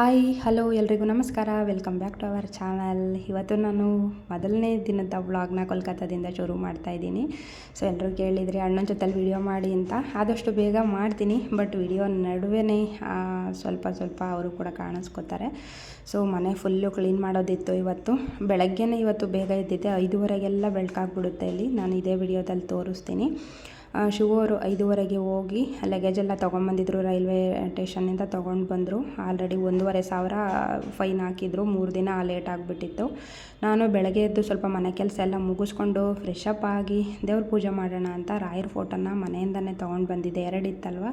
Hi, hello ಎಲ್ರಿಗೂ ನಮಸ್ಕಾರ. Welcome back to our channel ಇವತ್ತು ನಾನು ಮೊದಲನೇ ದಿನದ ವ್ಲಾಗ್ನ ಕೋಲ್ಕತ್ತಾದಿಂದ ಶುರು ಮಾಡ್ತಾ ಇದ್ದೀನಿ. ಸೊ ಎಲ್ಲರೂ ಕೇಳಿದರೆ ಅಣ್ಣನ ಜೊತೆಲಿ ವಿಡಿಯೋ ಮಾಡಿ ಅಂತ. ಆದಷ್ಟು ಬೇಗ ಮಾಡ್ತೀನಿ ಬಟ್ ವಿಡಿಯೋ ನಡುವೆ ಸ್ವಲ್ಪ ಸ್ವಲ್ಪ ಅವರು ಕೂಡ ಕಾಣಿಸ್ಕೋತಾರೆ. ಸೊ ಮನೆ ಫುಲ್ಲು ಕ್ಲೀನ್ ಮಾಡೋದಿತ್ತು ಇವತ್ತು. ಬೆಳಗ್ಗೆನೇ ಇವತ್ತು ಬೇಗ ಇದ್ದಿದ್ದೆ ಐದುವರೆಗೆಲ್ಲ ಬೆಳಕಾಗ್ಬಿಡುತ್ತೆ ಇಲ್ಲಿ. ನಾನು ಇದೇ ವಿಡಿಯೋದಲ್ಲಿ ತೋರಿಸ್ತೀನಿ. ಶಿವರು ಐದುವರೆಗೆ ಹೋಗಿ ಲಗೇಜ್ ಎಲ್ಲ ತೊಗೊಂಬಂದಿದ್ರು, ರೈಲ್ವೆ ಸ್ಟೇಷನ್ನಿಂದ ತೊಗೊಂಡು ಬಂದರು. ಆಲ್ರೆಡಿ ಒಂದೂವರೆ ಸಾವಿರ ಫೈನ್ ಹಾಕಿದ್ರು, ಮೂರು ದಿನ ಲೇಟ್ ಆಗಿಬಿಟ್ಟಿತ್ತು. ನಾನು ಬೆಳಗ್ಗೆ ಎದ್ದು ಸ್ವಲ್ಪ ಮನೆ ಕೆಲಸ ಎಲ್ಲ ಮುಗಿಸ್ಕೊಂಡು ಫ್ರೆಶ್ ಅಪ್ ಆಗಿ ದೇವ್ರ ಪೂಜೆ ಮಾಡೋಣ ಅಂತ ರಾಯರ ಫೋಟೋನ ಮನೆಯಿಂದನೇ ತೊಗೊಂಡು ಬಂದಿದ್ದೆ. ಎರಡಿತ್ತಲ್ವ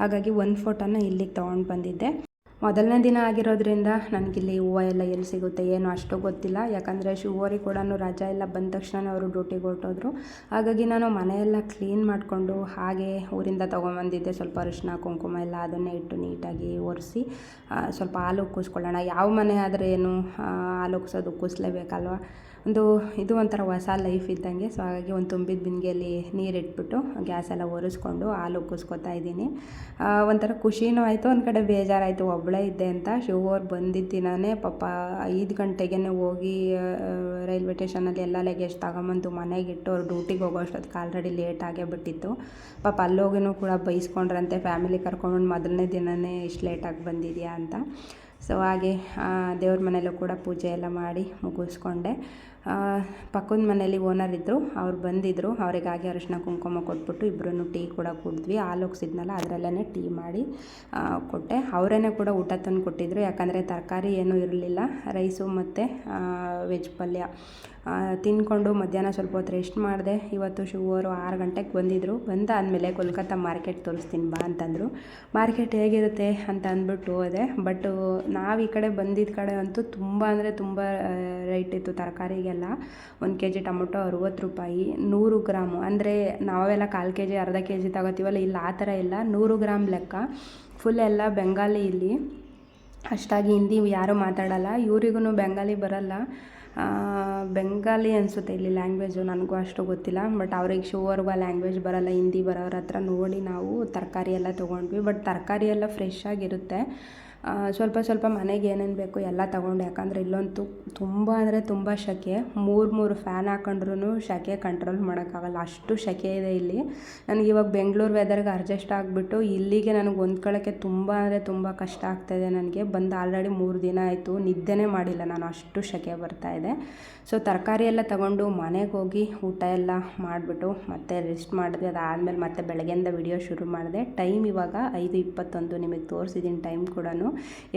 ಹಾಗಾಗಿ ಒಂದು ಫೋಟೋನ ಇಲ್ಲಿಗೆ ತೊಗೊಂಡು ಬಂದಿದ್ದೆ. ಮೊದಲನೇ ದಿನ ಆಗಿರೋದ್ರಿಂದ ನನಗಿಲ್ಲಿ ಹೂವು ಎಲ್ಲ ಎಲ್ಲಿ ಸಿಗುತ್ತೆ, ಏನು ಅಷ್ಟು ಗೊತ್ತಿಲ್ಲ. ಯಾಕಂದರೆ ಶಿವರಿಗೆ ಕೂಡ ರಜಾ ಎಲ್ಲ ಬಂದ ತಕ್ಷಣ ಅವರು ಡ್ಯೂಟಿಗೆ ಹೊರಟೋದ್ರು. ಹಾಗಾಗಿ ನಾನು ಮನೆಯೆಲ್ಲ ಕ್ಲೀನ್ ಮಾಡಿಕೊಂಡು ಹಾಗೆ ಊರಿಂದ ತೊಗೊಂಬಂದಿದ್ದೆ. ಸ್ವಲ್ಪ ಅರಿಶಿನ ಕುಂಕುಮ ಎಲ್ಲ ಅದನ್ನೇ ಇಟ್ಟು ನೀಟಾಗಿ ಒರೆಸಿ ಸ್ವಲ್ಪ ಹಾಲು ಉಕ್ಕಿಸ್ಕೊಳ್ಳೋಣ ಯಾವ ಮನೆ ಆದರೆ ಏನು ಹಾಲು ಉಕ್ಸೋದು ಉಕ್ಕಿಸ್ಲೇಬೇಕಲ್ವ ಒಂದು ಇದು ಒಂಥರ ಹೊಸ ಲೈಫ್ ಇದ್ದಂಗೆ. ಸೊ ಹಾಗಾಗಿ ಒಂದು ತುಂಬಿದ ಬಿಂದಿಗೆಯಲ್ಲಿ ನೀರಿಟ್ಬಿಟ್ಟು ಗ್ಯಾಸ್ ಎಲ್ಲ ಒರೆಸ್ಕೊಂಡು ಹಾಲು ಕುಸ್ಕೊತಾ ಇದ್ದೀನಿ. ಒಂಥರ ಖುಷಿನೂ ಆಯಿತು, ಒಂದು ಕಡೆ ಬೇಜಾರಾಯಿತು. ಒಬ್ಬಳೇ ಇದ್ದೆ ಅಂತ ಶಿವ ಅವ್ರು ಬಂದಿದ್ದ ದಿನವೇ ಪಾಪ ಐದು ಗಂಟೆಗೆ ಹೋಗಿ ರೈಲ್ವೆ ಸ್ಟೇಷನಲ್ಲಿ ಎಲ್ಲ ಲಗೇಜ್ ತಗೊಂಬಂದು ಮನೆಗಿಟ್ಟು ಅವ್ರು ಡ್ಯೂಟಿಗೆ ಹೋಗೋ ಅಷ್ಟೊತ್ತಿಗೆ ಆಲ್ರೆಡಿ ಲೇಟ್ ಆಗೇ ಬಿಟ್ಟಿತ್ತು. ಪಾಪ ಅಲ್ಲೋಗಿನೂ ಕೂಡ ಬೈಸ್ಕೊಂಡ್ರಂತೆ. ಫ್ಯಾಮಿಲಿ ಕರ್ಕೊಂಡು ಮೊದಲನೇ ದಿನವೇ ಇಷ್ಟು ಲೇಟಾಗಿ ಬಂದಿದೆಯಾ ಅಂತ. ಸೊ ಹಾಗೆ ದೇವ್ರ ಮನೆಯಲ್ಲೂ ಕೂಡ ಪೂಜೆ ಎಲ್ಲ ಮಾಡಿ ಮುಗಿಸ್ಕೊಂಡೆ. ಪಕ್ಕದ ಮನೇಲಿ ಓನರ್ ಇದ್ದರು ಅವ್ರು ಬಂದಿದ್ದರು ಅವರಿಗಾಗಿ ಅರಿಶಿನ ಕುಂಕುಮ ಕೊಟ್ಬಿಟ್ಟು ಇಬ್ಬರೂ ಟೀ ಕೂಡ ಕುಡಿದ್ವಿ. ಹಾಲು ಹೋಗ್ಸಿದ್ನಲ್ಲ ಅದರಲ್ಲೇ ಟೀ ಮಾಡಿ ಕೊಟ್ಟೆ. ಅವರೇ ಕೂಡ ಊಟ ತಂದು ಕೊಟ್ಟಿದ್ದರು ಯಾಕಂದರೆ ತರಕಾರಿ ಏನೂ ಇರಲಿಲ್ಲ. ರೈಸು ಮತ್ತು ವೆಜ್ ಪಲ್ಯ. ತಿಂದ್ಕೊಂಡು ಮಧ್ಯಾಹ್ನ ಸ್ವಲ್ಪ ಹೊತ್ತು ರೆಸ್ಟ್ ಮಾಡಿದೆ. ಇವತ್ತು ಶುವರು ಆರು ಗಂಟೆಗೆ ಬಂದಿದ್ದರು ಬಂದಾದಮೇಲೆ ಕೋಲ್ಕತ್ತಾ ಮಾರ್ಕೆಟ್ ತೋರಿಸ್ತೀನಿ ಬಾ ಅಂತಂದರು. ಮಾರ್ಕೆಟ್ ಹೇಗಿರುತ್ತೆ ಅಂತ ಅಂದ್ಬಿಟ್ಟು ಹೋದೆ. ಬಟ್ ನಾವು ಈ ಕಡೆ ಬಂದಿದ್ದ ಕಡೆ ಅಂತೂ ತುಂಬ ಅಂದರೆ ತುಂಬ ರೇಟ್ ಇತ್ತು ತರಕಾರಿಗೆಲ್ಲ ಒಂದು ಕೆ ಜಿ ಟೊಮೊಟೊ ಅರುವತ್ತು ರೂಪಾಯಿ, ನೂರು ಗ್ರಾಮು. ಅಂದರೆ ನಾವೆಲ್ಲ ಕಾಲು ಕೆ ಜಿ, ಅರ್ಧ ಕೆ ಜಿ ತಗೋತೀವಲ್ಲ, ಇಲ್ಲ ಆ ಥರ ಇಲ್ಲ. ನೂರು ಗ್ರಾಮ್ ಲೆಕ್ಕ. ಫುಲ್ ಎಲ್ಲ ಬೆಂಗಾಲಿ ಇಲ್ಲಿ. ಅಷ್ಟಾಗಿ ಹಿಂದಿ ಯಾರೂ ಮಾತಾಡಲ್ಲ. ಇವರಿಗೂ ಬೆಂಗಾಲಿ ಬರಲ್ಲ. ಬೆಂಗಾಲಿ ಅನಿಸುತ್ತೆ ಇಲ್ಲಿ ಲ್ಯಾಂಗ್ವೇಜು ನನಗೂ ಅಷ್ಟು ಗೊತ್ತಿಲ್ಲ. ಬಟ್ ಅವ್ರಿಗೆ ಶೋವರ್ಗೂ ಆ ಲ್ಯಾಂಗ್ವೇಜ್ ಬರೋಲ್ಲ. ಹಿಂದಿ ಬರೋರ ಹತ್ರ ನೋಡಿ ನಾವು ತರಕಾರಿ ಎಲ್ಲ ತೊಗೊಂಡ್ವಿ. ಬಟ್ ತರಕಾರಿ ಎಲ್ಲ ಫ್ರೆಶ್ ಆಗಿರುತ್ತೆ. ಸ್ವಲ್ಪ ಸ್ವಲ್ಪ ಮನೆಗೆ ಏನೇನು ಬೇಕು ಎಲ್ಲ ತಗೊಂಡೆ. ಯಾಕಂದರೆ ಇಲ್ಲಂತೂ ತುಂಬ ಅಂದರೆ ತುಂಬ ಸೆಕೆ ಮೂರು ಮೂರು ಫ್ಯಾನ್ ಹಾಕೊಂಡ್ರೂ ಸೆಕೆ ಕಂಟ್ರೋಲ್ ಮಾಡೋಕ್ಕಾಗಲ್ಲ. ಅಷ್ಟು ಸೆಕೆ ಇದೆ ಇಲ್ಲಿ. ನನಗೆ ಇವಾಗ ಬೆಂಗಳೂರು ವೆದರ್ಗೆ ಅಡ್ಜಸ್ಟ್ ಆಗಿಬಿಟ್ಟು ಇಲ್ಲಿಗೆ ನನಗೆ ಹೊಂದ್ಕೊಳ್ಳೋಕ್ಕೆ ತುಂಬ ಅಂದರೆ ತುಂಬ ಕಷ್ಟ ಆಗ್ತಾಯಿದೆ ನನಗೆ. ಬಂದು ಆಲ್ರೆಡಿ ಮೂರು ದಿನ ಆಯಿತು. ನಿದ್ದೆನೇ ಮಾಡಿಲ್ಲ ನಾನು. ಅಷ್ಟು ಸೆಕೆ ಬರ್ತಾಯಿದೆ ಸೊ ತರಕಾರಿ ಎಲ್ಲ ತಗೊಂಡು ಮನೆಗೆ ಹೋಗಿ ಊಟ ಎಲ್ಲ ಮಾಡಿಬಿಟ್ಟು ಮತ್ತೆ ರೆಸ್ಟ್ ಮಾಡಿದ್ವಿ ಅದಾದಮೇಲೆ ಮತ್ತೆ ಬೆಳಗ್ಗೆಯಿಂದ ವಿಡಿಯೋ ಶುರು ಮಾಡಿದೆ. ಟೈಮ್ ಇವಾಗ ಐದು ಇಪ್ಪತ್ತೊಂದು. ನಿಮಗೆ ತೋರಿಸಿದ್ದೀನಿ ಟೈಮ್ ಕೂಡ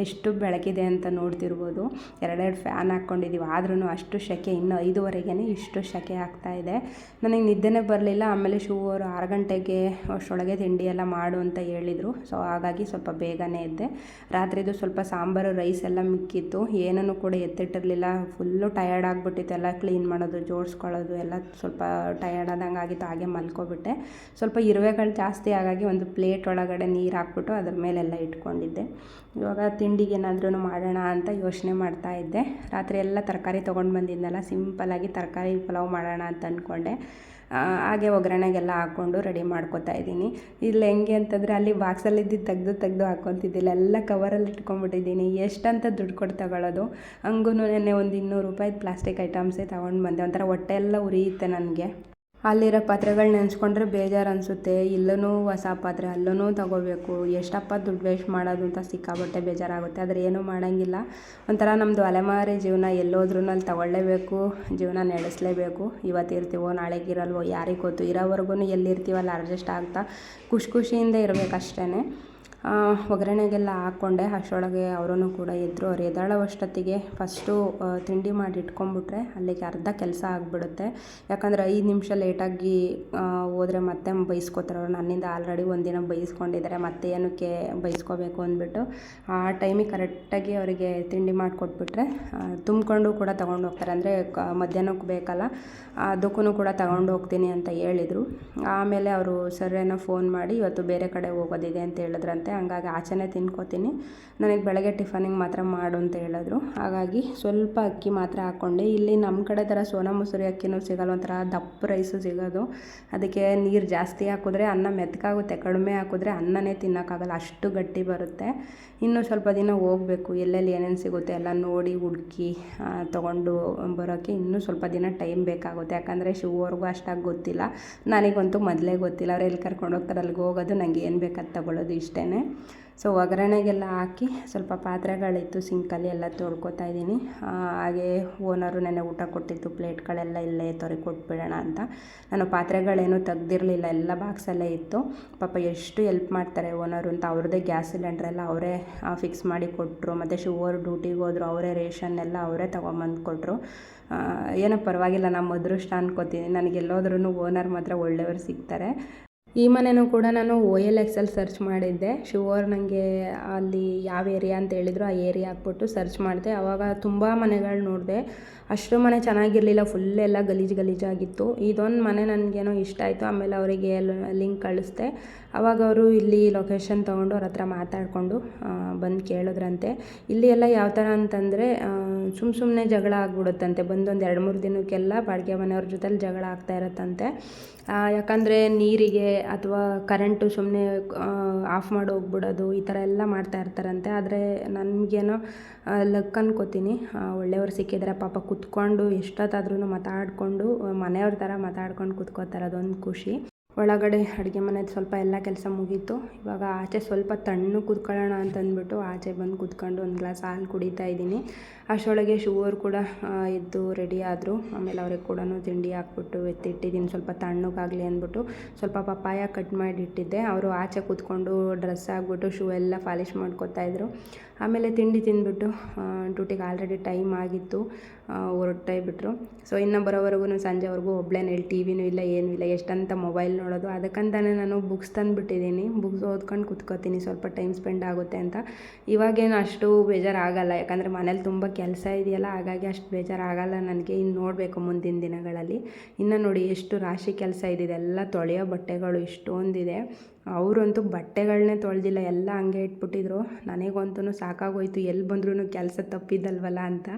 ಎಷ್ಟು ಬೆಳಕಿದೆ ಅಂತ ನೋಡ್ತಿರ್ಬೋದು. ಎರಡೆರಡು ಫ್ಯಾನ್ ಹಾಕ್ಕೊಂಡಿದ್ದೀವಿ ಆದ್ರೂ ಅಷ್ಟು ಸೆಕೆ ಇನ್ನು ಐದುವರೆಗೇ ಇಷ್ಟು ಸೆಕೆ ಆಗ್ತಾ ಇದೆ. ನನಗೆ ನಿದ್ದೆನೇ ಬರಲಿಲ್ಲ. ಆಮೇಲೆ ಶೂ ಅವರು ಆರು ಗಂಟೆಗೆ ಅಷ್ಟೊಳಗೆ ತಿಂಡಿ ಎಲ್ಲ ಮಾಡು ಅಂತ ಹೇಳಿದರು. ಸೊ ಹಾಗಾಗಿ ಸ್ವಲ್ಪ ಬೇಗನೆ ಇದ್ದೆ ರಾತ್ರಿದು ಸ್ವಲ್ಪ ಸಾಂಬಾರು, ರೈಸ್ ಎಲ್ಲ ಮಿಕ್ಕಿತ್ತು. ಏನನ್ನು ಕೂಡ ಎತ್ತಿಟ್ಟಿರಲಿಲ್ಲ. ಫುಲ್ಲು ಟಯರ್ಡ್ ಆಗಿಬಿಟ್ಟಿತ್ತು. ಎಲ್ಲ ಕ್ಲೀನ್ ಮಾಡೋದು, ಜೋಡಿಸ್ಕೊಳ್ಳೋದು ಎಲ್ಲ ಸ್ವಲ್ಪ ಟಯರ್ಡ್ ಆದಂಗೆ ಆಗಿತ್ತು. ಹಾಗೆ ಮಲ್ಕೊಬಿಟ್ಟೆ. ಸ್ವಲ್ಪ ಇರುವೆಗಳು ಜಾಸ್ತಿ ಹಾಗಾಗಿ ಒಂದು ಪ್ಲೇಟ್ ಒಳಗಡೆ ನೀರು ಹಾಕ್ಬಿಟ್ಟು ಅದ್ರ ಮೇಲೆಲ್ಲ ಇಟ್ಕೊಂಡಿದ್ದೆ. ಇವಾಗ ತಿಂಡಿಗೆ ಏನಾದ್ರೂ ಮಾಡೋಣ ಅಂತ ಯೋಚನೆ ಮಾಡ್ತಾ ಇದ್ದೆ. ರಾತ್ರಿ ಎಲ್ಲ ತರಕಾರಿ ತೊಗೊಂಡು ಬಂದಿದ್ದೆನಲ್ಲ ಸಿಂಪಲಾಗಿ ತರಕಾರಿ ಪಲಾವ್ ಮಾಡೋಣ ಅಂತ ಅಂದ್ಕೊಂಡೆ ಹಾಗೆ ಒಗ್ಗರಣೆಗೆಲ್ಲ ಹಾಕ್ಕೊಂಡು ರೆಡಿ ಮಾಡ್ಕೊತಾ ಇದ್ದೀನಿ. ಇಲ್ಲಿ ಹೆಂಗೆ ಅಂತಂದರೆ ಅಲ್ಲಿ ಬಾಕ್ಸಲ್ಲಿದ್ದು ತೆಗೆದು ತೆಗೆದು ಹಾಕ್ಕೊತಿದ್ದಿಲ್ಲ, ಎಲ್ಲ ಕವರಲ್ಲಿ ಇಟ್ಕೊಂಡ್ಬಿಟ್ಟಿದ್ದೀನಿ ಎಷ್ಟಂತ ದುಡ್ಡು ಕೊಟ್ಟು ತಗೊಳ್ಳೋದು ಹಂಗೂ ನೆನ್ನೆ ಒಂದು ಇನ್ನೂರು ರೂಪಾಯಿ ಪ್ಲಾಸ್ಟಿಕ್ ಐಟಮ್ಸೇ ತೊಗೊಂಡು ಬಂದೆ. ಒಂಥರ ಹೊಟ್ಟೆ ಎಲ್ಲ ಉರಿಯುತ್ತೆ ನನಗೆ. ಅಲ್ಲಿರೋ ಪಾತ್ರೆಗಳು ನೆನೆಸ್ಕೊಂಡ್ರೆ ಬೇಜಾರು ಅನಿಸುತ್ತೆ. ಇಲ್ಲೂ ಹೊಸ ಪಾತ್ರೆ ಅಲ್ಲೂ ತಗೋಬೇಕು. ಎಷ್ಟಪ್ಪ ದುಡ್ಡು ವೇಸ್ಟ್ ಮಾಡೋದು ಅಂತ ಸಿಕ್ಕಾಬಟ್ಟೆ ಬೇಜಾರಾಗುತ್ತೆ. ಆದರೆ ಏನೂ ಮಾಡೋಂಗಿಲ್ಲ. ಒಂಥರ ನಮ್ಮದು ಅಲೆಮಾರಿ ಜೀವನ ಎಲ್ಲೋದ್ರೂ ಅಲ್ಲಿ ತಗೊಳ್ಳೇಬೇಕು, ಜೀವನ ನಡೆಸಲೇಬೇಕು. ಇವತ್ತು ಇರ್ತೀವೋ ನಾಳೆಗೆ ಇರಲ್ವೋ ಯಾರಿಗೆ ಗೊತ್ತು? ಇರೋವರೆಗೂ ಎಲ್ಲಿರ್ತೀವಲ್ಲ, ಅಡ್ಜಸ್ಟ್ ಆಗ್ತಾ ಖುಷಿ ಖುಷಿಯಿಂದ ಇರಬೇಕು ಅಷ್ಟೇ ಒಗ್ಗರಣೆಗೆಲ್ಲ ಹಾಕ್ಕೊಂಡೆ. ಅಷ್ಟರೊಳಗೆ ಅವರೂ ಕೂಡ ಇದ್ದರು ಅವ್ರು ಎದ್ದಾಳೋವಷ್ಟೊತ್ತಿಗೆ ಫಸ್ಟು ತಿಂಡಿ ಮಾಡಿ ಇಟ್ಕೊಂಡ್ಬಿಟ್ರೆ ಅಲ್ಲಿಗೆ ಅರ್ಧ ಕೆಲಸ ಆಗಿಬಿಡುತ್ತೆ. ಯಾಕಂದರೆ ಐದು ನಿಮಿಷ ಲೇಟಾಗಿ ಹೋದರೆ ಮತ್ತೆ ಬೈಸ್ಕೋತಾರೆ. ಅವರು ನನ್ನಿಂದ ಆಲ್ರೆಡಿ ಒಂದಿನ ಬೈಸ್ಕೊಂಡಿದ್ದಾರೆ ಮತ್ತೆ ಏನಕ್ಕೆ ಬೈಸ್ಕೋಬೇಕು ಅಂದ್ಬಿಟ್ಟು ಆ ಟೈಮಿಗೆ ಕರೆಕ್ಟಾಗಿ ಅವರಿಗೆ ತಿಂಡಿ ಮಾಡಿಕೊಟ್ಬಿಟ್ರೆ ತುಂಬಿಕೊಂಡು ಕೂಡ ತೊಗೊಂಡು ಹೋಗ್ತಾರೆ. ಅಂದರೆ ಮಧ್ಯಾಹ್ನಕ್ಕೆ ಬೇಕಲ್ಲ ಅದಕ್ಕೂ ಕೂಡ ತಗೊಂಡು ಹೋಗ್ತೀನಿ ಅಂತ ಹೇಳಿದರು. ಆಮೇಲೆ ಅವರು, ಸರ್, ಏನೋ ಫೋನ್ ಮಾಡಿ, ಇವತ್ತು ಬೇರೆ ಕಡೆ ಹೋಗೋದಿದೆ ಅಂತ ಹೇಳಿದ್ರಂತೆ. ಹಂಗಾಗಿ ಆಚೆನೇ ತಿನ್ಕೋತೀನಿ. ನನಗೆ ಬೆಳಗ್ಗೆ ಟಿಫನಿಗೆ ಮಾತ್ರ ಮಾಡು ಅಂತ ಹೇಳಿದ್ರು. ಹಾಗಾಗಿ ಸ್ವಲ್ಪ ಅಕ್ಕಿ ಮಾತ್ರ ಹಾಕ್ಕೊಂಡೆ ಇಲ್ಲಿ ನಮ್ಮ ಕಡೆ ಥರ ಸೋನಾ ಮಸೂರಿ ಅಕ್ಕಿನೂ ಸಿಗಲ್ಲ, ಒಂಥರ ದಪ್ಪ ರೈಸು ಸಿಗೋದು. ಅದಕ್ಕೆ ನೀರು ಜಾಸ್ತಿ ಹಾಕಿದ್ರೆ ಅನ್ನ ಮೆತ್ತಗಾಗುತ್ತೆ ಕಡಿಮೆ ಹಾಕಿದ್ರೆ ಅನ್ನನೇ ತಿನ್ನೋಕ್ಕಾಗಲ್ಲ, ಅಷ್ಟು ಗಟ್ಟಿ ಬರುತ್ತೆ. ಇನ್ನೂ ಸ್ವಲ್ಪ ದಿನ ಹೋಗಬೇಕು, ಎಲ್ಲೆಲ್ಲಿ ಏನೇನು ಸಿಗುತ್ತೆ ಎಲ್ಲ ನೋಡಿ ಹುಡುಕಿ ತೊಗೊಂಡು ಬರೋಕ್ಕೆ ಇನ್ನೂ ಸ್ವಲ್ಪ ದಿನ ಟೈಮ್ ಬೇಕಾಗುತ್ತೆ. ಯಾಕಂದರೆ ಶಿವವ್ರಿಗೂ ಅಷ್ಟಾಗಿ ಗೊತ್ತಿಲ್ಲ. ನನಗಂತೂ ಮೊದಲೇ ಗೊತ್ತಿಲ್ಲ. ಅವ್ರು ಎಲ್ಲಿ ಕರ್ಕೊಂಡು ಹೋಗ್ತಾರೆ, ಅಲ್ಲಿಗೆ ಹೋಗೋದು ನನಗೆ ಏನು ಬೇಕಾದ ತಗೊಳ್ಳೋದು ಇಷ್ಟೇ ಸೊ ಒಗ್ಗರಣೆಗೆಲ್ಲ ಹಾಕಿ ಸ್ವಲ್ಪ ಪಾತ್ರೆಗಳಿತ್ತು, ಸಿಂಕಲ್ಲಿ ಎಲ್ಲ ತೊಳ್ಕೊತಾ ಇದ್ದೀನಿ. ಹಾಗೆ ಓನರು ನೆನೆ ಊಟ ಕೊಟ್ಟಿತ್ತು ಪ್ಲೇಟ್ಗಳೆಲ್ಲ ಇಲ್ಲೇ ತೊರೆ ಕೊಟ್ಬಿಡೋಣ ಅಂತ. ನಾನು ಪಾತ್ರೆಗಳೇನು ತೆಗ್ದಿರಲಿಲ್ಲ, ಎಲ್ಲ ಬಾಕ್ಸಲ್ಲೇ ಇತ್ತು. ಪಾಪ ಎಷ್ಟು ಎಲ್ಪ್ ಮಾಡ್ತಾರೆ ಓನರು ಅಂತ, ಅವ್ರದ್ದೇ ಗ್ಯಾಸ್ ಸಿಲಿಂಡ್ರೆಲ್ಲ ಅವರೇ ಫಿಕ್ಸ್ ಮಾಡಿ ಕೊಟ್ಟರು ಮತ್ತು ಶುವರ್ ಡ್ಯೂಟಿಗೆ ಹೋದರು, ಅವರೇ ರೇಷನ್ ಎಲ್ಲ ಅವರೇ ತೊಗೊಂಬಂದು ಕೊಟ್ಟರು ಏನೋ ಪರವಾಗಿಲ್ಲ, ನಮ್ಮ ಅದೃಷ್ಟ ಅನ್ಕೋತೀನಿ. ನನಗೆ ಎಲ್ಲೋದ್ರೂ ಓನರ್ ಮಾತ್ರ ಒಳ್ಳೆಯವರು ಸಿಗ್ತಾರೆ. ಈ ಮನೆಯೂ ಕೂಡ ನಾನು ಓ ಎಲ್ ಎಕ್ಸಲ್ಲಿ ಸರ್ಚ್ ಮಾಡಿದ್ದೆ. ಶಿವರ್ ನನಗೆ ಅಲ್ಲಿ ಯಾವ ಏರಿಯಾ ಅಂತ ಹೇಳಿದ್ರು, ಆ ಏರಿಯಾ ಹಾಕ್ಬಿಟ್ಟು ಸರ್ಚ್ ಮಾಡಿದೆ. ಆವಾಗ ತುಂಬ ಮನೆಗಳು ನೋಡಿದೆ. ಅಷ್ಟು ಮನೆ ಚೆನ್ನಾಗಿರಲಿಲ್ಲ ಫುಲ್ ಎಲ್ಲ ಗಲೀಜು ಗಲೀಜಾಗಿತ್ತು ಇದೊಂದು ಮನೆ ನನಗೇನೋ ಇಷ್ಟ ಆಯಿತು. ಆಮೇಲೆ ಅವರಿಗೆ ಲಿಂಕ್ ಕಳಿಸ್ದೆ. ಆವಾಗ ಅವರು ಇಲ್ಲಿ ಲೊಕೇಶನ್ ತೊಗೊಂಡು ಅವ್ರ ಹತ್ರ ಮಾತಾಡಿಕೊಂಡು ಬಂದು ಕೇಳಿದ್ರಂತೆ. ಇಲ್ಲಿ ಎಲ್ಲ ಯಾವ ಥರ ಅಂತಂದರೆ ಸುಮ್ಮ ಸುಮ್ಮನೆ ಜಗಳ ಆಗ್ಬಿಡುತ್ತಂತೆ. ಬಂದೊಂದು ಎರಡು ಮೂರು ದಿನಕ್ಕೆಲ್ಲ ಬಾಡಿಗೆ ಮನೆಯವ್ರ ಜೊತೆಲಿ ಜಗಳ ಆಗ್ತಾ ಇರುತ್ತಂತೆ. ಯಾಕಂದರೆ ನೀರಿಗೆ ಅಥವಾ ಕರೆಂಟು ಸುಮ್ಮನೆ ಆಫ್ ಮಾಡಿ ಹೋಗ್ಬಿಡೋದು, ಈ ಥರ ಎಲ್ಲ ಮಾಡ್ತಾ ಇರ್ತಾರಂತೆ. ಆದರೆ ನನಗೇನೋ ಲಕ್ ಅನ್ಕೋತೀನಿ. ಒಳ್ಳೆಯವ್ರು ಸಿಕ್ಕಿದ್ರೆ ಪಾಪ ಕುತ್ಕೊಂಡು ಎಷ್ಟೊತ್ತಾದ್ರೂ ಮಾತಾಡಿಕೊಂಡು, ಮನೆಯವ್ರ ಥರ ಮಾತಾಡ್ಕೊಂಡು ಕುತ್ಕೋತಾರೆ ಅದೊಂದು ಖುಷಿ. ಒಳಗಡೆ ಅಡುಗೆ ಮನೇದು ಸ್ವಲ್ಪ ಎಲ್ಲ ಕೆಲಸ ಮುಗೀತು. ಇವಾಗ ಆಚೆ ಸ್ವಲ್ಪ ತಣ್ಣಗೆ ಕುತ್ಕೊಳ್ಳೋಣ ಅಂತಂದ್ಬಿಟ್ಟು ಆಚೆ ಬಂದು ಕುತ್ಕೊಂಡು ಒಂದು ಗ್ಲಾಸ್ ಹಾಲು ಕುಡಿತಾ ಇದ್ದೀನಿ. ಅಷ್ಟರೊಳಗೆ ಶುಗರ್ ಕೂಡ ಎದ್ದು ರೆಡಿ ಆದರು. ಆಮೇಲೆ ಅವ್ರಿಗೆ ಕೂಡ ತಿಂಡಿ ಹಾಕ್ಬಿಟ್ಟು ಎತ್ತಿಟ್ಟಿದ್ದೀನಿ. ಸ್ವಲ್ಪ ತಣ್ಣಗಾಗಲಿ ಅಂದ್ಬಿಟ್ಟು ಸ್ವಲ್ಪ ಪಪ್ಪಾಯ ಕಟ್ ಮಾಡಿ ಇಟ್ಟಿದ್ದೆ. ಅವರು ಆಚೆ ಕೂತ್ಕೊಂಡು ಡ್ರೆಸ್ ಆಗ್ಬಿಟ್ಟು ಶೂ ಎಲ್ಲ ಪಾಲಿಷ್ ಮಾಡ್ಕೊತಾಯಿದ್ರು ಆಮೇಲೆ ತಿಂಡಿ ತಿಂದುಬಿಟ್ಟು ಡ್ಯೂಟಿಗೆ ಆಲ್ರೆಡಿ ಟೈಮ್ ಆಗಿತ್ತು. ಹೊರಟೇ ಬಿಟ್ಟರು ಸೊ ಇನ್ನು ಬರೋವರೆಗೂ ಸಂಜೆವರೆಗೂ ಒಬ್ಳೇನು ಹೇಳಿ ಟಿ ವಿನೂ ಇಲ್ಲ, ಏನೂ ಇಲ್ಲ, ಎಷ್ಟಂತ ಮೊಬೈಲ್ ನೋಡೋದು. ಅದಕ್ಕಂತಲೇ ನಾನು ಬುಕ್ಸ್ ತಂದುಬಿಟ್ಟಿದ್ದೀನಿ. ಬುಕ್ಸ್ ಓದ್ಕೊಂಡು ಕುತ್ಕೋತೀನಿ, ಸ್ವಲ್ಪ ಟೈಮ್ ಸ್ಪೆಂಡ್ ಆಗುತ್ತೆ ಅಂತ. ಇವಾಗೇನು ಅಷ್ಟು ಬೇಜಾರಾಗಲ್ಲ, ಯಾಕಂದರೆ ಮನೇಲಿ ತುಂಬ ಕೆಲಸ ಇದೆಯಲ್ಲ, ಹಾಗಾಗಿ ಅಷ್ಟು ಬೇಜಾರಾಗಲ್ಲ ನನಗೆ. ಇನ್ನು ನೋಡಬೇಕು ಮುಂದಿನ ದಿನಗಳಲ್ಲಿ. ಇನ್ನು ನೋಡಿ ಎಷ್ಟು ರಾಶಿ ಕೆಲಸ ಇದಿದೆ ಇದೆಲ್ಲ ತೊಳೆಯೋ ಬಟ್ಟೆಗಳು ಇಷ್ಟೊಂದಿದೆ. ಅವರಂತೂ ಬಟ್ಟೆಗಳನ್ನೇ ತೊಳೆದಿಲ್ಲ, ಎಲ್ಲ ಹಂಗೆ ಇಟ್ಬಿಟ್ಟಿದ್ರು. ನನಗಂತೂ ಸಾಕಾಗೋಯ್ತು, ಎಲ್ಲಿ ಬಂದ್ರೂ ಕೆಲಸ ತಪ್ಪಿದ್ದಲ್ವಲ್ಲ ಅಂತ.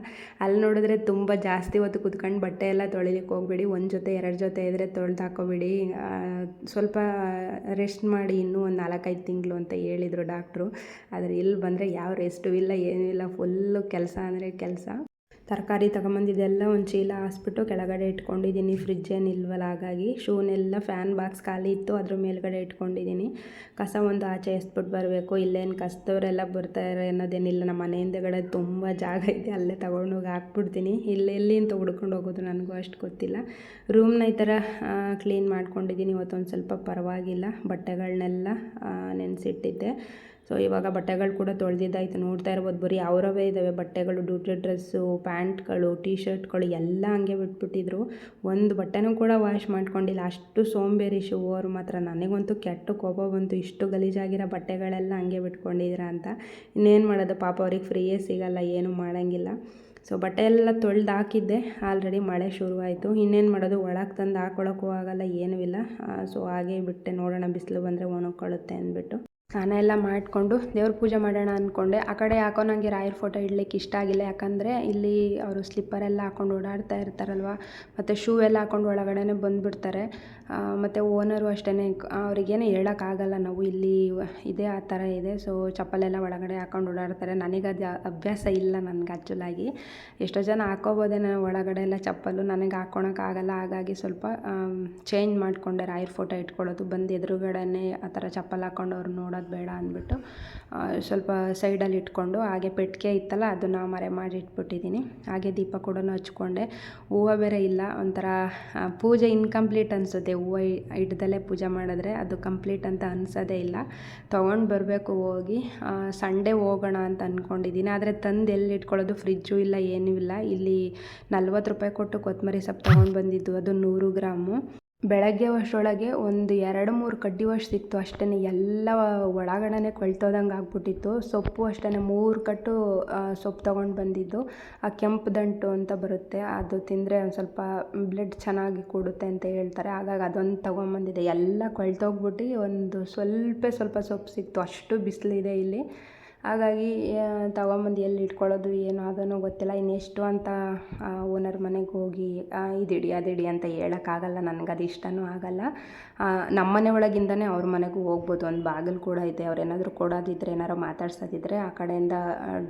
ಅಲ್ಲಿ ನೋಡಿದ್ರೆ ತುಂಬ ಜಾಸ್ತಿ ಹೊತ್ತು ಕುತ್ಕೊಂಡು ಬಟ್ಟೆ ಎಲ್ಲ ತೊಳಿಲಿಕ್ಕೆ ಹೋಗ್ಬೇಡಿ, ಒಂದು ಜೊತೆ, ಎರಡು ಜೊತೆ ಇದ್ದರೆ ತೊಳೆದು ಹಾಕೋಬೇಡಿ. ಸ್ವಲ್ಪ ರೆಸ್ಟ್ ಮಾಡಿ ಇನ್ನೂ ಒಂದು ನಾಲ್ಕೈದು ತಿಂಗಳು ಅಂತ ಹೇಳಿದರು ಡಾಕ್ಟ್ರು. ಆದರೆ ಇಲ್ಲಿ ಬಂದರೆ ಯಾವ ರೆಸ್ಟು ಇಲ್ಲ, ಏನೂ ಇಲ್ಲ, ಫುಲ್ಲು ಕೆಲಸ ಅಂದರೆ ಕೆಲಸ. ತರಕಾರಿ ತಗೊಂಬಂದಿದ್ದೆಲ್ಲ ಒಂದು ಚೀಲ ಹಾಸ್ಬಿಟ್ಟು ಕೆಳಗಡೆ ಇಟ್ಕೊಂಡಿದ್ದೀನಿ. ಫ್ರಿಜ್ ಏನು ಇಲ್ವಲ್ಲ, ಹಾಗಾಗಿ ಶೂನೆಲ್ಲ ಫ್ಯಾನ್ ಬಾಕ್ಸ್ ಖಾಲಿ ಇತ್ತು, ಅದ್ರ ಮೇಲ್ಗಡೆ ಇಟ್ಕೊಂಡಿದ್ದೀನಿ. ಕಸ ಒಂದು ಆಚೆ ಎಸ್ಬಿಟ್ಟು ಬರಬೇಕು, ಇಲ್ಲೇನು ಕಸದವರೆಲ್ಲ ಬರ್ತಾರೆ ಅನ್ನೋದೇನಿಲ್ಲ. ನಮ್ಮ ಮನೆ ಹಿಂದೆಗಡೆ ತುಂಬ ಜಾಗ ಇದೆ, ಅಲ್ಲೇ ತೊಗೊಂಡೋಗಿ ಹಾಕ್ಬಿಡ್ತೀನಿ. ಇಲ್ಲೆಲ್ಲಿ ಅಂತ ಹುಡ್ಕೊಂಡು ಹೋಗೋದು ನನಗೂ ಅಷ್ಟು ಗೊತ್ತಿಲ್ಲ. ರೂಮ್ನ ಈ ಥರ ಕ್ಲೀನ್ ಮಾಡ್ಕೊಂಡಿದ್ದೀನಿ, ಇವತ್ತೊಂದು ಸ್ವಲ್ಪ ಪರವಾಗಿಲ್ಲ. ಬಟ್ಟೆಗಳನ್ನೆಲ್ಲ ನೆನೆಸಿಟ್ಟಿದ್ದೆ. ಸೊ ಇವಾಗ ಬಟ್ಟೆಗಳು ಕೂಡ ತೊಳೆದಿದ್ದಾಯ್ತು. ನೋಡ್ತಾ ಇರ್ಬೋದು ಬರೀ ಅವರವೇ ಇದ್ದಾವೆ. ಬಟ್ಟೆಗಳು ಡ್ಯೂಟಿ ಡ್ರೆಸ್ಸು, ಪ್ಯಾಂಟ್ಗಳು ಟೀ ಶರ್ಟ್ಗಳು ಎಲ್ಲ ಹಂಗೆ ಬಿಟ್ಬಿಟ್ಟಿದ್ರು. ಒಂದು ಬಟ್ಟೆನೂ ಕೂಡ ವಾಶ್ ಮಾಡ್ಕೊಂಡಿಲ್ಲ. ಅಷ್ಟು ಸೋಂಬೇರಿ ಶೂ ಅವ್ರು ಮಾತ್ರ. ನನಗಂತೂ ಕೆಟ್ಟ ಕೋಪ ಬಂತು. ಇಷ್ಟು ಗಲೀಜಾಗಿರೋ ಬಟ್ಟೆಗಳೆಲ್ಲ ಹಂಗೆ ಬಿಟ್ಕೊಂಡಿದ್ರ ಅಂತ. ಇನ್ನೇನು ಮಾಡೋದು? ಪಾಪ ಅವ್ರಿಗೆ ಫ್ರೀಯೇ ಸಿಗಲ್ಲ. ಏನೂ ಮಾಡೋಂಗಿಲ್ಲ. ಸೊ ಬಟ್ಟೆ ಎಲ್ಲ ತೊಳೆದು ಹಾಕಿದ್ದೆ. ಆಲ್ರೆಡಿ ಮಳೆ ಶುರುವಾಯಿತು. ಇನ್ನೇನು ಮಾಡೋದು? ಒಳಗೆ ತಂದು ಹಾಕೊಳಕ್ಕೂ ಆಗಲ್ಲ. ಏನೂ ಇಲ್ಲ. ಸೊ ಹಾಗೆ ಬಿಟ್ಟೆ. ನೋಡೋಣ, ಬಿಸಿಲು ಬಂದರೆ ಒಣಕೊಳ್ಳುತ್ತೆ ಅಂದ್ಬಿಟ್ಟು. ಸ್ನಾನ ಎಲ್ಲ ಮಾಡಿಕೊಂಡು ದೇವ್ರ ಪೂಜೆ ಮಾಡೋಣ ಅಂದ್ಕೊಂಡೆ ಆ ಕಡೆ ಯಾಕೋ ನನಗೆ ರಾಯರ್ ಫೋಟೋ ಇಡ್ಲಿಕ್ಕೆ ಇಷ್ಟ ಆಗಿಲ್ಲ. ಯಾಕಂದರೆ ಇಲ್ಲಿ ಅವರು ಸ್ಲಿಪ್ಪರೆಲ್ಲ ಹಾಕೊಂಡು ಓಡಾಡ್ತಾ ಇರ್ತಾರಲ್ವ? ಮತ್ತು ಶೂ ಎಲ್ಲ ಹಾಕೊಂಡು ಒಳಗಡೆನೆ ಬಂದುಬಿಡ್ತಾರೆ. ಮತ್ತು ಓನರು ಅಷ್ಟೇ ಅವ್ರಿಗೇನು ಹೇಳೋಕ್ಕಾಗಲ್ಲ, ನಾವು ಇಲ್ಲಿ ಇದೆ, ಆ ಥರ ಇದೆ. ಸೊ ಚಪ್ಪಲೆಲ್ಲ ಒಳಗಡೆ ಹಾಕೊಂಡು ಓಡಾಡ್ತಾರೆ. ನನಗೆ ಅದು ಅಭ್ಯಾಸ ಇಲ್ಲ ನನಗೆ ಆ್ಯಕ್ಚುಲಾಗಿ ಎಷ್ಟೋ ಜನ ಹಾಕೋಬೋದೇನೋ ಒಳಗಡೆ ಎಲ್ಲ ಚಪ್ಪಲು ನನಗೆ ಹಾಕ್ಕೊಳಕ್ಕಾಗಲ್ಲ ಹಾಗಾಗಿ ಸ್ವಲ್ಪ ಚೇಂಜ್ ಮಾಡಿಕೊಂಡೆ. ರಾಯರ್ ಫೋಟೋ ಇಟ್ಕೊಳ್ಳೋದು, ಬಂದು ಎದುರುಗಡೆನೇ ಆ ಥರ ಚಪ್ಪಲ್ ಹಾಕೊಂಡು ಅವ್ರು ನೋಡೋದು ಬೇಡ ಅಂದ್ಬಿಟ್ಟು ಸ್ವಲ್ಪ ಸೈಡಲ್ಲಿ ಇಟ್ಕೊಂಡು, ಹಾಗೆ ಪೆಟ್ಟಿಗೆ ಇತ್ತಲ್ಲ, ಅದನ್ನು ಮರೆ ಮಾಡಿ ಇಟ್ಬಿಟ್ಟಿದ್ದೀನಿ. ಹಾಗೆ ದೀಪ ಕೂಡ ಹಚ್ಕೊಂಡೆ. ಹೂವು ಬೇರೆ ಇಲ್ಲ, ಒಂಥರ ಪೂಜೆ ಇನ್ಕಂಪ್ಲೀಟ್ ಅನಿಸುತ್ತೆ. ಹೂವು ಇಡ್ದಲೇ ಪೂಜೆ ಮಾಡಿದ್ರೆ ಅದು ಕಂಪ್ಲೀಟ್ ಅಂತ ಅನ್ಸೋದೇ ಇಲ್ಲ. ತೊಗೊಂಡು ಬರಬೇಕು ಹೋಗಿ. ಸಂಡೇ ಹೋಗೋಣ ಅಂತ ಅಂದ್ಕೊಂಡಿದ್ದೀನಿ ಆದರೆ ತಂದು ಎಲ್ಲಿ ಇಟ್ಕೊಳ್ಳೋದು? ಫ್ರಿಜ್ಜು ಇಲ್ಲ, ಏನೂ ಇಲ್ಲ. ಇಲ್ಲಿ ನಲ್ವತ್ತು ರೂಪಾಯಿ ಕೊಟ್ಟು ಕೊತ್ತಂಬರಿ ಸೊಪ್ಪು ತೊಗೊಂಡು ಬಂದಿದ್ದು. ಅದು ನೂರು ಗ್ರಾಮು. ಬೆಳಗ್ಗೆ ಅಷ್ಟರೊಳಗೆ ಒಂದು ಎರಡು ಮೂರು ಕಡ್ಡಿ ಅಷ್ಟು ಸಿಕ್ತು ಅಷ್ಟೇ ಎಲ್ಲ ಒಳಗಡೆನೆ ಕೊಳ್ತೋದಂಗೆ ಆಗ್ಬಿಟ್ಟಿತ್ತು. ಸೊಪ್ಪು ಅಷ್ಟೇ ಮೂರು ಕಟ್ಟು ಸೊಪ್ಪು ತೊಗೊಂಡು ಬಂದಿದ್ದು. ಆ ಕೆಂಪು ದಂಟು ಅಂತ ಬರುತ್ತೆ. ಅದು ತಿಂದರೆ ಒಂದು ಸ್ವಲ್ಪ ಬ್ಲಡ್ ಚೆನ್ನಾಗಿ ಕೊಡುತ್ತೆ ಅಂತ ಹೇಳ್ತಾರೆ. ಹಾಗಾಗಿ ಅದೊಂದು ತೊಗೊಂಬಂದಿದ್ದೆ ಎಲ್ಲ ಕೊಳ್ತೋಗ್ಬಿಟ್ಟು ಒಂದು ಸ್ವಲ್ಪ ಸ್ವಲ್ಪ ಸೊಪ್ಪು ಸಿಕ್ತು. ಅಷ್ಟು ಬಿಸಿಲಿದೆ ಇಲ್ಲಿ. ಹಾಗಾಗಿ ತಗೊಂಬಂದು ಎಲ್ಲಿ ಇಟ್ಕೊಳ್ಳೋದು, ಏನು ಅದನ್ನು ಗೊತ್ತಿಲ್ಲ. ಇನ್ನೆಷ್ಟು ಅಂತ ಓನರ್ ಮನೆಗೆ ಹೋಗಿ ಇದಿಡಿ, ಅದಿಡಿ ಅಂತ ಹೇಳೋಕ್ಕಾಗಲ್ಲ. ನನಗೆ ಅದು ಇಷ್ಟನೂ ಆಗಲ್ಲ ನಮ್ಮ ಮನೆ ಒಳಗಿಂದನೇ ಅವ್ರ ಮನೆಗೂ ಹೋಗ್ಬೋದು. ಒಂದು ಬಾಗಿಲು ಕೂಡ ಇದೆ. ಅವ್ರು ಏನಾದರೂ ಕೊಡೋದಿದ್ರೆ ಏನಾರು ಮಾತಾಡ್ಸೋದಿದ್ರೆ, ಆ ಕಡೆಯಿಂದ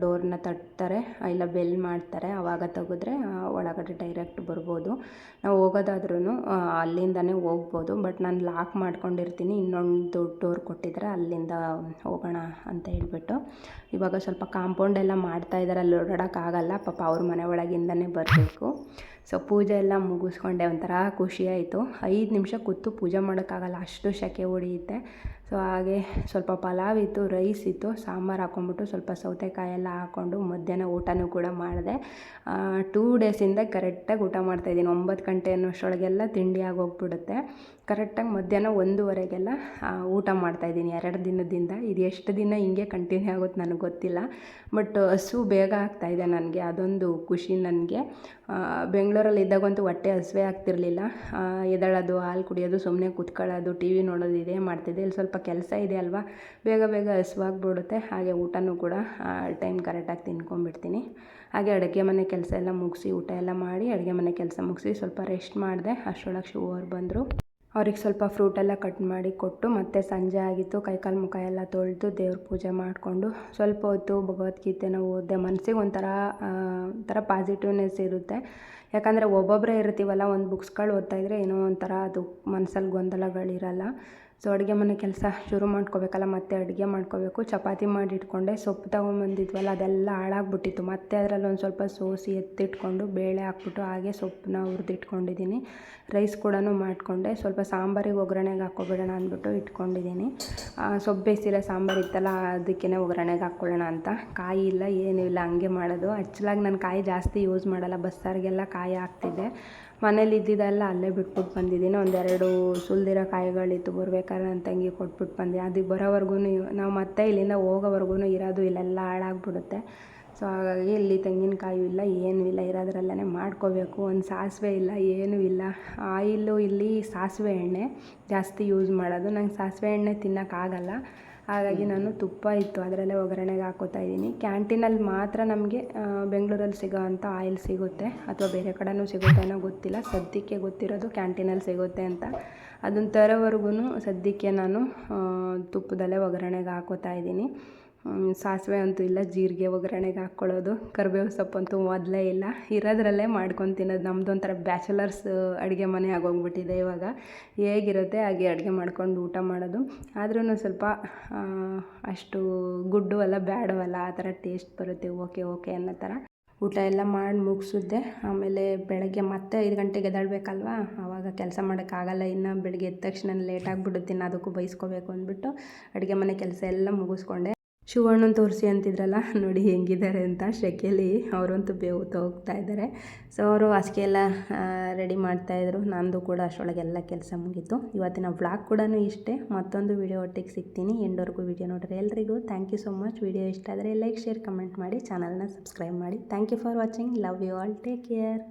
ಡೋರ್ನ ತಟ್ತಾರೆ. ಇಲ್ಲ ಬೆಲ್ ಮಾಡ್ತಾರೆ. ಆವಾಗ ತೆಗೆದ್ರೆ ಒಳಗಡೆ ಡೈರೆಕ್ಟ್ ಬರ್ಬೋದು. ನಾವು ಹೋಗೋದಾದ್ರೂ ಅಲ್ಲಿಂದನೇ ಹೋಗ್ಬೋದು. ಬಟ್ ನಾನು ಲಾಕ್ ಮಾಡ್ಕೊಂಡಿರ್ತೀನಿ. ಇನ್ನೊಂದು ಡೋರ್ ಕೊಟ್ಟಿದ್ರೆ ಅಲ್ಲಿಂದ ಹೋಗೋಣ ಅಂತ ಹೇಳ್ಬಿಟ್ಟು. ಇವಾಗ ಸ್ವಲ್ಪ ಕಾಂಪೌಂಡ್ ಎಲ್ಲ ಮಾಡ್ತಾ ಇದ್ದಾರೆ ಅಲ್ಲಿ ಓಡಾಡೋಕ್ಕಾಗಲ್ಲ. ಪಾಪ ಅವ್ರ ಮನೆ ಒಳಗಿಂದನೇ ಬರಬೇಕು. ಸೊ ಪೂಜೆ ಎಲ್ಲ ಮುಗಿಸ್ಕೊಂಡೆ, ಒಂಥರ ಖುಷಿ ಆಯಿತು. ಐದು ನಿಮಿಷ ಕೂತು ಪೂಜೆ ಮಾಡೋಕ್ಕಾಗಲ್ಲ, ಅಷ್ಟು ಸೆಕೆ ಹೊಡಿಯುತ್ತೆ ಸೊ ಹಾಗೆ ಸ್ವಲ್ಪ ಪಲಾವ್ ಇತ್ತು, ರೈಸ್ ಇತ್ತು, ಸಾಂಬಾರು ಹಾಕ್ಕೊಂಬಿಟ್ಟು ಸ್ವಲ್ಪ ಸೌತೆಕಾಯಿ ಎಲ್ಲ ಹಾಕ್ಕೊಂಡು ಮಧ್ಯಾಹ್ನ ಊಟನೂ ಕೂಡ ಮಾಡಿದೆ. ಟೂ ಡೇಸಿಂದ ಕರೆಕ್ಟಾಗಿ ಊಟ ಮಾಡ್ತಾಯಿದ್ದೀನಿ ಒಂಬತ್ತು ಗಂಟೆ ಅನ್ನೋಷ್ಟರೊಳಗೆಲ್ಲ ತಿಂಡಿ ಆಗೋಗ್ಬಿಡುತ್ತೆ. ಕರೆಕ್ಟಾಗಿ ಮಧ್ಯಾಹ್ನ ಒಂದೂವರೆಗೆಲ್ಲ ಊಟ ಮಾಡ್ತಾಯಿದ್ದೀನಿ ಎರಡು ದಿನದಿಂದ. ಇದು ಎಷ್ಟು ದಿನ ಹಿಂಗೆ ಕಂಟಿನ್ಯೂ ಆಗುತ್ತೆ ನನಗೆ ಗೊತ್ತಿಲ್ಲ. ಬಟ್ ಹಸು ಬೇಗ ಆಗ್ತಾಯಿದೆ ನನಗೆ. ಅದೊಂದು ಖುಷಿ ನನಗೆ. ಬೆಂಗಳೂರಲ್ಲಿ ಇದ್ದಾಗಂತೂ ಹೊಟ್ಟೆ ಹಸಿವೆ ಆಗ್ತಿರಲಿಲ್ಲ. ಎದ್ದಳೋದು, ಹಾಲು ಕುಡಿಯೋದು ಸುಮ್ಮನೆ ಕೂತ್ಕೊಳ್ಳೋದು ಟಿ ವಿ ನೋಡೋದು ಇದೇ ಮಾಡ್ತಿದ್ದೆ. ಇಲ್ಲಿ ಸ್ವಲ್ಪ ಕೆಲಸ ಇದೆ ಅಲ್ವಾ? ಬೇಗ ಬೇಗ ಹಸಿವಾಗ್ಬಿಡುತ್ತೆ. ಹಾಗೆ ಊಟನೂ ಕೂಡ ಟೈಮ್ ಕರೆಕ್ಟಾಗಿ ತಿನ್ಕೊಂಡ್ಬಿಡ್ತೀನಿ. ಹಾಗೆ ಅಡುಗೆ ಮನೆ ಕೆಲಸ ಎಲ್ಲ ಮುಗಿಸಿ ಊಟ ಎಲ್ಲ ಮಾಡಿ ಅಡುಗೆ ಮನೆ ಕೆಲಸ ಮುಗಿಸಿ ಸ್ವಲ್ಪ ರೆಸ್ಟ್ ಮಾಡಿದೆ. ಅಷ್ಟರೊಳಗೆ ಶಿವರು ಬಂದರು. ಅವ್ರಿಗೆ ಸ್ವಲ್ಪ ಫ್ರೂಟ್ ಎಲ್ಲ ಕಟ್ ಮಾಡಿ ಕೊಟ್ಟು ಮತ್ತೆ ಸಂಜೆ ಆಗಿತ್ತು, ಕೈಕಾಲು ಮುಖ ಎಲ್ಲ ತೊಳೆದು ದೇವ್ರ ಪೂಜೆ ಮಾಡಿಕೊಂಡು ಸ್ವಲ್ಪ ಹೊತ್ತು ಭಗವದ್ಗೀತೆನ ಓದಿದೆ. ಮನಸ್ಸಿಗೆ ಒಂಥರ ಒಂಥರ ಪಾಸಿಟಿವ್ನೆಸ್ ಇರುತ್ತೆ. ಯಾಕಂದರೆ ಒಬ್ಬೊಬ್ಬರೇ ಇರ್ತೀವಲ್ಲ, ಒಂದು ಬುಕ್ಸ್ಗಳು ಓದ್ತಾಯಿದ್ರೆ ಏನೋ ಒಂಥರ ಅದು ಮನಸ್ಸಲ್ಲಿ ಗೊಂದಲಗಳಿರಲ್ಲ. ಸೊ ಅಡುಗೆ ಮನೆ ಕೆಲಸ ಶುರು ಮಾಡ್ಕೋಬೇಕಲ್ಲ, ಮತ್ತೆ ಅಡುಗೆ ಮಾಡ್ಕೋಬೇಕು. ಚಪಾತಿ ಮಾಡಿ ಇಟ್ಕೊಂಡೆ, ಸೊಪ್ಪು ತೊಗೊಂಬಂದಿದ್ವಲ್ಲ ಅದೆಲ್ಲ ಹಾಳಾಗ್ಬಿಟ್ಟಿತ್ತು. ಮತ್ತೆ ಅದರಲ್ಲಿ ಒಂದು ಸ್ವಲ್ಪ ಸೋಸಿ ಎತ್ತಿಟ್ಕೊಂಡು ಬೇಳೆ ಹಾಕ್ಬಿಟ್ಟು ಹಾಗೆ ಸೊಪ್ಪನ್ನ ಹುರಿದಿಟ್ಕೊಂಡಿದ್ದೀನಿ ರೈಸ್ ಕೂಡ ಮಾಡಿಕೊಂಡೆ. ಸ್ವಲ್ಪ ಸಾಂಬಾರಿಗೆ ಒಗ್ಗರಣೆಗೆ ಹಾಕ್ಕೊಬಿಡೋಣ ಅಂದ್ಬಿಟ್ಟು ಇಟ್ಕೊಂಡಿದ್ದೀನಿ. ಸೊಪ್ಪು ಬೇಯಿಸಿರೋ ಸಾಂಬಾರು ಇತ್ತಲ್ಲ ಅದಕ್ಕೇ ಒಗ್ಗರಣೆಗೆ ಹಾಕ್ಕೊಳ್ಳೋಣ ಅಂತ. ಕಾಯಿ ಇಲ್ಲ, ಏನೂ ಇಲ್ಲ, ಹಂಗೆ ಮಾಡೋದು. ಆ್ಯಕ್ಚುಲಾಗಿ ನಾನು ಕಾಯಿ ಜಾಸ್ತಿ ಯೂಸ್ ಮಾಡಲ್ಲ, ಬಸ್ಸಾರಿಗೆಲ್ಲ ಕಾಯಿ ಹಾಕ್ತಿದ್ದೆ. ಮನೇಲಿ ಇದ್ದಿದ್ದೆಲ್ಲ ಅಲ್ಲೇ ಬಿಟ್ಬಿಟ್ಟು ಬಂದಿದ್ದೀನಿ. ಒಂದೆರಡು ಸುಲಿದಿರೋ ಕಾಯಿಗಳಿತ್ತು ಬರ್ಬೇಕಾದ್ರೆ ನನ್ನ ತಂಗಿ ಕೊಟ್ಬಿಟ್ಟು ಬಂದೆ. ಅದು ಬರೋವರೆಗೂ ನಾವು ಮತ್ತೆ ಇಲ್ಲಿಂದ ಹೋಗೋವರೆಗೂ ಇರೋದು ಇಲ್ಲೆಲ್ಲ ಹಾಳಾಗ್ಬಿಡುತ್ತೆ. ಸೊ ಹಾಗಾಗಿ ಇಲ್ಲಿ ತೆಂಗಿನಕಾಯಿ ಇಲ್ಲ, ಏನೂ ಇಲ್ಲ. ಇರೋದ್ರಲ್ಲೇ ಮಾಡ್ಕೋಬೇಕು. ಒಂದು ಸಾಸಿವೆ ಇಲ್ಲ, ಏನೂ ಇಲ್ಲ. ಆಯಿಲು ಇಲ್ಲಿ ಸಾಸಿವೆ ಎಣ್ಣೆ ಜಾಸ್ತಿ ಯೂಸ್ ಮಾಡೋದು. ನಂಗೆ ಸಾಸಿವೆ ಎಣ್ಣೆ ತಿನ್ನೋಕ್ಕಾಗಲ್ಲ. ಹಾಗಾಗಿ ನಾನು ತುಪ್ಪ ಇತ್ತು ಅದರಲ್ಲೇ ಒಗ್ಗರಣೆಗೆ ಹಾಕೋತಾ ಇದ್ದೀನಿ. ಕ್ಯಾಂಟೀನಲ್ಲಿ ಮಾತ್ರ ನಮಗೆ ಬೆಂಗಳೂರಲ್ಲಿ ಸಿಗೋ ಅಂಥ ಆಯಿಲ್ ಸಿಗುತ್ತೆ ಅಥವಾ ಬೇರೆ ಕಡೆನೂ ಸಿಗುತ್ತೆ ಅನ್ನೋ ಗೊತ್ತಿಲ್ಲ. ಸದ್ಯಕ್ಕೆ ಗೊತ್ತಿರೋದು ಕ್ಯಾಂಟೀನಲ್ಲಿ ಸಿಗುತ್ತೆ ಅಂತ. ಅದನ್ನು ತರೋವರೆಗೂ ಸದ್ಯಕ್ಕೆ ನಾನು ತುಪ್ಪದಲ್ಲೇ ಒಗ್ಗರಣೆಗೆ ಹಾಕೋತಾ ಇದ್ದೀನಿ. ಸಾಸಿವೆ ಅಂತೂ ಇಲ್ಲ, ಜೀರಿಗೆ ಒಗ್ಗರಣೆಗೆ ಹಾಕ್ಕೊಳ್ಳೋದು, ಕರಿಬೇವು ಸೊಪ್ಪಂತೂ ಮೊದಲೇ ಇಲ್ಲ. ಇರೋದ್ರಲ್ಲೇ ಮಾಡ್ಕೊಂಡು ತಿನ್ನೋದು. ನಮ್ಮದು ಒಂಥರ ಬ್ಯಾಚುಲರ್ಸ್ ಅಡುಗೆ ಮನೆ ಆಗೋಗ್ಬಿಟ್ಟಿದೆ ಇವಾಗ. ಹೇಗಿರುತ್ತೆ, ಹಾಗೆ ಅಡುಗೆ ಮಾಡ್ಕೊಂಡು ಊಟ ಮಾಡೋದು. ಆದ್ರೂ ಸ್ವಲ್ಪ ಅಷ್ಟು ಗುಡ್ಡು ಅಲ್ಲ ಬ್ಯಾಡು ಅಲ್ಲ ಆ ಥರ ಟೇಸ್ಟ್ ಬರುತ್ತೆ, ಓಕೆ ಓಕೆ ಅನ್ನೋ ಥರ. ಊಟ ಎಲ್ಲ ಮಾಡಿ ಮುಗಿಸಿದ್ದೆ. ಆಮೇಲೆ ಬೆಳಗ್ಗೆ ಮತ್ತೆ ಐದು ಗಂಟೆಗೆ ಎದ್ದಾಡಬೇಕಲ್ವಾ ಆವಾಗ ಕೆಲಸ ಮಾಡೋಕ್ಕಾಗಲ್ಲ. ಇನ್ನು ಬೆಳಗ್ಗೆ ಎದ್ದ ತಕ್ಷಣ ಲೇಟ್ ಆಗಿಬಿಡುತ್ತೆ ಅದಕ್ಕೂ ಬೈಸ್ಕೋಬೇಕು ಅಂದ್ಬಿಟ್ಟು ಅಡುಗೆ ಮನೆ ಕೆಲಸ ಎಲ್ಲ ಮುಗಿಸ್ಕೊಂಡೆ. ಶಿವಣ್ಣನ ತೋರಿಸಿ ಅಂತಿದ್ರಲ್ಲ, ನೋಡಿ ಹೆಂಗಿದ್ದಾರೆ ಅಂತ ಶೆಕೆಲಿ ಅವರಂತೂ ಬೇವು ಹೋಗ್ತಾ ಇದ್ದಾರೆ. ಸೊ ಅವರು ಹಾಸಿಗೆ ಎಲ್ಲ ರೆಡಿ ಮಾಡ್ತಾಯಿದ್ರು ನಂದು ಕೂಡ ಅಷ್ಟರೊಳಗೆಲ್ಲ ಕೆಲಸ ಮುಗೀತು. ಇವತ್ತಿನ ವ್ಲಾಗ್ ಕೂಡ ಇಷ್ಟೇ. ಮತ್ತೊಂದು ವಿಡಿಯೋ ಒಟ್ಟಿಗೆ ಸಿಗ್ತೀನಿ. ಎಂಡವರೆಗೂ ವಿಡಿಯೋ ನೋಡ್ರಿ ಎಲ್ರಿಗೂ. Thank you so much video ಇಷ್ಟ ಆದರೆ ಲೈಕ್ ಶೇರ್ ಕಮೆಂಟ್ ಮಾಡಿ. ಚಾನಲ್ನ ಸಬ್ಸ್ಕ್ರೈಬ್ ಮಾಡಿ. Thank you for watching love you all take care